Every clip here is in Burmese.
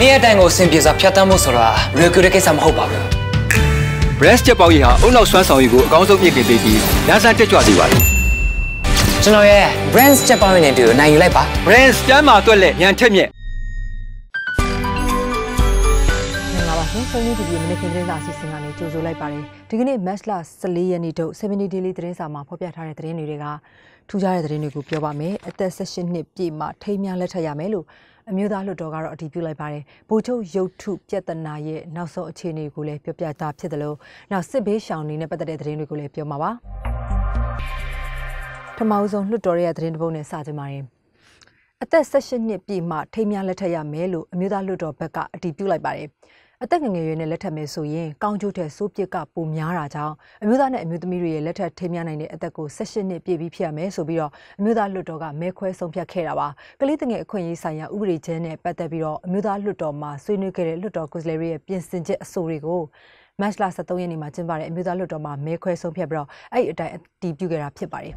နေ့ရက်တိုင်းကိုအဆင်ပြေစွာဖြတ်တန်းဖို့ဆိုတာလွယ်ကူတဲ့ကိစ္စမဟုတ်ပါဘူး breast ချက်ပေါက်ရည်ဟာအုံနောက်ဆွမ်းဆောင်ရည်ကိုအကောင်းဆုံးမြင့်တင်ပေးပြီးလမ်းစားတက်ကြွစေပါတယ်ကျွန်တော်ရဲ့ brands ချက်ပေါင်းရည်နဲ့အတူနိုင်ယူလိုက်ပါ brands ကျမ်းမာတွက်လက်ညံထက်မြက်မင်္ဂလာပါရှင်။ Sony TV မနေ့ကသတင်းစာအစီအစဉ်ကနေကြိုဆိုလိုက်ပါတယ်။ဒီကနေ့ Match လ14ရက်နေ့ထုတ်70 Daily သတင်းစာမှာဖော်ပြထားတဲ့သတင်းတွေက ထူးခြားတဲ့သတင်းတွေကိုပြောပါမယ်။အသက်18နှစ်ပြည့်မှထိမ်းများလက်ထပ်ရမယ်လို့အမျိုးသားလွှတ်တော်ကတော့အတည်ပြုလိုက်ပါတယ်။ဗိုလ်ချုပ်ရုပ်ထုပြဿနာရဲ့နောက်ဆုံးအခြေအနေကိုလည်းပြောပြတာဖြစ်တယ်လို့နောက်စစ်ဘေးရှောင်နေနဲ့ပတ်သက်တဲ့သတင်းတွေကိုလည်းပြောမှာပါ။ထမအောင်ဆုံးလွှတ်တော်ရဲ့သတင်းတစ်ပုဒ်နဲ့စကြပါတယ်။အသက်18နှစ်ပြည့်မှထိမ်းများလက်ထပ်ရမယ်လို့အမျိုးသားလွှတ်တော်ဘက်ကအတည်ပြုလိုက်ပါတယ်။ အသက်ငယ်ငယ်ရွယ်နဲ့လက်ထပ်မယ်ဆိုရင်ကောင်းကျိုးတဲ့စိုးပစ်ကပိုများတာကြောင့်အမျိုးသားနဲ့အမျိုးသမီးတွေရဲ့လက်ထပ်ထိမ်းများနိုင်တဲ့အသက်ကို18နှစ်ပြည့်ပြီးဖြစ်ရမယ်ဆိုပြီးတော့အမျိုးသားလွှတ်တော်ကမဲခွဲဆုံးဖြတ်ခဲ့တာပါ။ကလေးငယ်အခွင့်အရေးဆိုင်ရာဥပဒေချင်းနဲ့ပတ်သက်ပြီးတော့အမျိုးသားလွှတ်တော်မှာဆွေးနွေးခဲ့တဲ့လွှတ်တော်ကိုယ်စားလှယ်တွေရဲ့ပြင်ဆင်ချက်အဆိုတွေကိုမတ်လ23ရက်နေ့မှာကျင်းပတဲ့အမျိုးသားလွှတ်တော်မှာမဲခွဲဆုံးဖြတ်ပြီးတော့အဲ့ဒီအတိုင်းအတည်ပြုခဲ့တာဖြစ်ပါတယ်။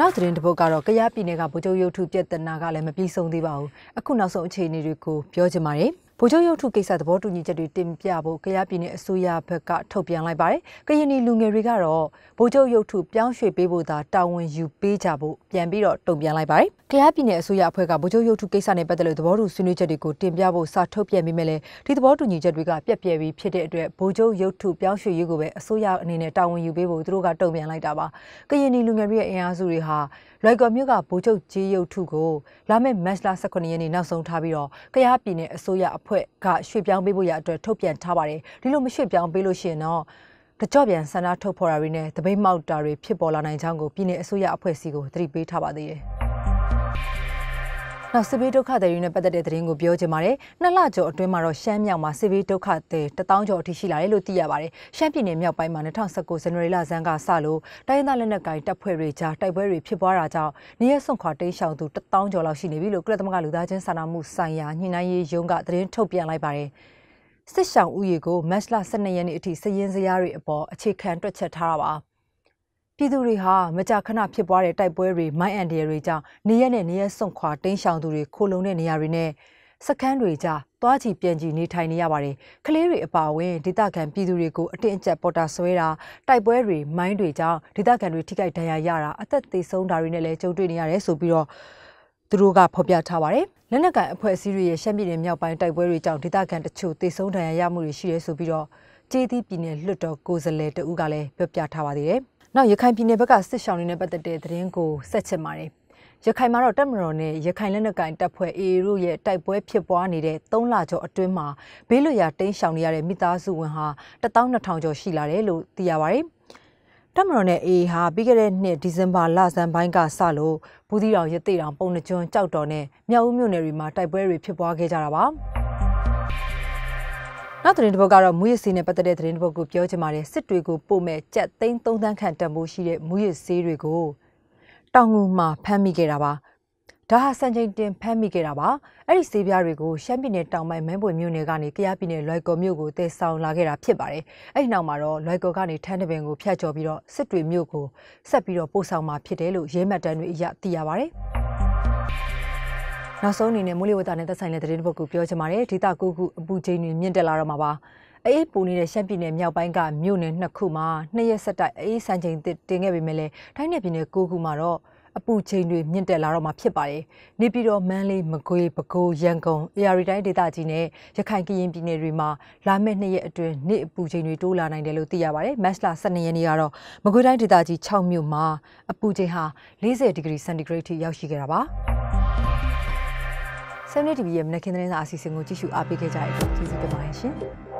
နောက်သတင်းတစ်ပုဒ်ကတော့ကရပြည်နယ်ကဗိုလ်ချုပ်ရုပ်ထုပြဿနာကလည်းမပြီးဆုံးသေးပါဘူးအခုနောက်ဆုံးအခြေအနေတွေကိုပြောချင်ပါတယ် ဗိုလ်ချုပ်ရုပ်ထုကိစ္စသဘောတူညီချက်တွေတင်ပြဖို့ကရပြည်နယ်အစိုးရဘက်ကထုတ်ပြန်လိုက်ပါတယ်ကရင်ပြည်လူငယ်တွေကတော့ဗိုလ်ချုပ်ရုပ်ထုပြောင်းရွှေ့ပေးဖို့သာတာဝန်ယူပေးကြဖို့ပြန်ပြီးတော့တုံ့ပြန်လိုက်ပါတယ်ကရပြည်နယ်အစိုးရအဖွဲ့ကဗိုလ်ချုပ်ရုပ်ထုကိစ္စနဲ့ပတ်သက်လို့သဘောတူဆွေးနွေးချက်တွေကိုတင်ပြဖို့စာထုတ်ပြန်ပြီးမြဲလေဒီသဘောတူညီချက်တွေကပြက်ပြဲပြီးဖြစ်တဲ့အတွက်ဗိုလ်ချုပ်ရုပ်ထုပြောင်းရွှေ့ရေးကိုပဲအစိုးရအနေနဲ့တာဝန်ယူပေးဖို့သူတို့ကတုံ့ပြန်လိုက်တာပါကရင်ပြည်လူငယ်တွေရဲ့အင်အားစုတွေဟာလွိုက်ကော်မြို့ကဗိုလ်ချုပ်ကြီးရုပ်ထုကိုလာမယ့်မတ်လ18ရက်နေ့နောက်ဆုံးထားပြီးတော့ကရပြည်နယ်အစိုးရအဖွဲ့ကရွှေ့ပြောင်းပေးဖို့ရအတွက်ထုတ်ပြန်ထားပါတယ်ဒီလိုမရွှေ့ပြောင်းပေးလို့ရှိရင်တော့တကြော့ပြန်ဆန္ဒထုတ်ဖော်တာတွေနဲ့တပိတ်မောက်တာတွေဖြစ်ပေါ်လာနိုင်ကြောင်းကိုပြည်내အစိုးရအဖွဲ့အစည်းကိုသတိပေးထားပါသေးတယ်။ နောက်စစ်ဘေးဒုက္ခသည်တွေနဲ့ပတ်သက်တဲ့သတင်းကိုပြောချင်ပါတယ်။နှစ်လကျော်အတွင်းမှာတော့ရှမ်းမြောက်မှာစစ်ဘေးဒုက္ခသည်1000ကျော်အထိရှိလာတယ်လို့သိရပါတယ်။ရှမ်းပြည်နယ်မြောက်ပိုင်းမှာ2019ဇန်နဝါရီလဆန်းကစလို့တိုင်းရင်းသားလက်နက်ကိုင်တပ်ဖွဲ့တွေကြားတိုက်ပွဲတွေဖြစ်ပွားတာကြောင့်နေရဆွန့်ခွာတိမ်းရှောင်သူ1000ကျော်လောက်ရှိနေပြီလို့ကုလသမဂ္ဂလူသားချင်းစာနာမှုဆိုင်ရာညှိနှိုင်းရေးရုံးကသတင်းထုတ်ပြန်လိုက်ပါတယ်။စစ်ဆောင်ဥယေကိုမတ်လ12ရက်နေ့အထိစည်ရင်းစရာတွေအပေါ်အခြေခံတွက်ချက်ထားတာပါ။ ပြည်သူတွေဟာမကြာခဏဖြစ်ပွားတဲ့တိုက်ပွဲတွေမိုင်းအန်ဒီတွေကြောင့်နေရက်နဲ့နေရက်စွန့်ခွာတင်းရှောင်သူတွေခိုလုံတဲ့နေရာတွေနဲ့စခန်းတွေကြားသွားချီပြန်ချီနေထိုင်နေရပါတယ်။ကလေးတွေအပါအဝင်ဒေသခံပြည်သူတွေကိုအတင်းအကျပ်ပေါ်တာဆွဲတာတိုက်ပွဲတွေမိုင်းတွေကြောင့်ဒေသခံတွေထိခိုက်ဒဏ်ရာရတာအသက်သေဆုံးတာတွေနဲ့လည်းကြုံတွေ့နေရတယ်ဆိုပြီးတော့သူတို့ကဖော်ပြထားပါတယ်။လက်နက်ကန်အဖွဲ့အစည်းတွေရဲ့ရှမ်းပြည်နယ်မြောက်ပိုင်းတိုက်ပွဲတွေကြောင့်ဒေသခံတချို့သေဆုံးဒဏ်ရာရမှုတွေရှိရဲဆိုပြီးတော့ကျေးသီးပြည်နယ်လွှတ်တော်ကိုယ်စားလှယ်တဦးကလည်းပြောပြထားပါသေးတယ်။ နောက်ရခိုင်ပြည်နယ်ဘက်ကစစ်ရှောင်းတွေနဲ့ပတ်သက်တဲ့သတင်းကိုဆက်ချင်ပါတယ်ရခိုင်မှာတော့တပ်မတော်နဲ့ရခိုင်လက်နက်ကိုင်တပ်ဖွဲ့ AA တို့ရဲ့တိုက်ပွဲဖြစ်ပွားနေတဲ့3လကျော်အတွင်းမှာဘေးလွတ်ရာတိမ်းရှောင်နေရတဲ့မိသားစုဝင်ဟာ12000ကျော်ရှိလာတယ်လို့သိရပါတယ်။တပ်မတော်နဲ့ AA ဟာပြီးခဲ့တဲ့နှစ်ဒီဇင်ဘာလဆန်းပိုင်းကစလို့ဘူးသီးတောင်ရသေးတောင်ပုံနှကျွန်းကြောက်တော်နဲ့မြောက်ဦးမြို့နယ်တွေမှာတိုက်ပွဲတွေဖြစ်ပွားခဲ့ကြတာပါ။ နောက်သတင်းတစ်ပုဒ်ကတော့မူရစီနဲ့ပတ်သက်တဲ့သတင်းတစ်ပုဒ်ကိုပြောချင်ပါတယ်စစ်တွေကိုပို့မဲ့ကြက်သိန်း3သန်းခန့်တန်ဖိုးရှိတဲ့မူရစီတွေကိုတောင်ငူမှာဖမ်းမိခဲ့တာပါဒါဟာစံချိန်တင်ဖမ်းမိခဲ့တာပါအဲ့ဒီဆေးပြားတွေကိုရှမ်းပြည်နယ်တောင်ပိုင်းမန်းပွေမြို့နယ်ကနေကယားပြည်နယ်လွိုက်ကော်မြို့ကိုတည်ဆောင်လာခဲ့တာဖြစ်ပါတယ်အဲ့ဒီနောက်မှာတော့လွိုက်ကော်ကနေထန်းတပင်ကိုဖျက်ကျော်ပြီးတော့စစ်တွေမြို့ကိုဆက်ပြီးတော့ပို့ဆောင်มาဖြစ်တယ်လို့ရဲမှတ်တမ်းတွေအရသိရပါတယ် နောက်ဆုံးအနေနဲ့မိုးလေဝသနဲ့သက်ဆိုင်တဲ့သတင်းတစ်ပုဒ်ကိုပြောချင်ပါတယ်ဒေသကိုခုအပူချိန်တွေမြင့်တက်လာတော့မှာပါအေးပူနေတဲ့ရှမ်းပြည်နယ်မြောက်ပိုင်းကမြို့နယ်နှစ်ခုမှာနှစ်ရက်ဆက်တိုက်အေးစံချိန်တင်ခဲ့ပေမဲ့လည်းတိုင်းနယ်ပြည်နယ်၉ခုမှာတော့အပူချိန်တွေမြင့်တက်လာတော့မှာဖြစ်ပါတယ်။နေပြည်တော်မန်းလေးမကွေးပဲခူးရန်ကုန်အေရီတိုင်းဒေသကြီးနဲ့ရခိုင်ကရင်ပြည်နယ်တွေမှာလာမယ့်နှစ်ရက်အတွင်းနေ့အပူချိန်တွေတိုးလာနိုင်တယ်လို့သိရပါတယ်။မတ်လ12ရက်နေ့ကတော့မကွေးတိုင်းဒေသကြီး6မြို့မှာအပူချိန်ဟာ40ဒီဂရီစင်တီဂရိတ်ထိရောက်ရှိခဲ့တာပါ။ ဆမ်နေတီဗီရဲ့မနက်ခင်းသတင်းစာအစီအစဉ်ကိုကြည့်ရှုအားပေးခဲ့ကြတဲ့အတွက်ကျေးဇူးတင်ပါတယ်ရှင်။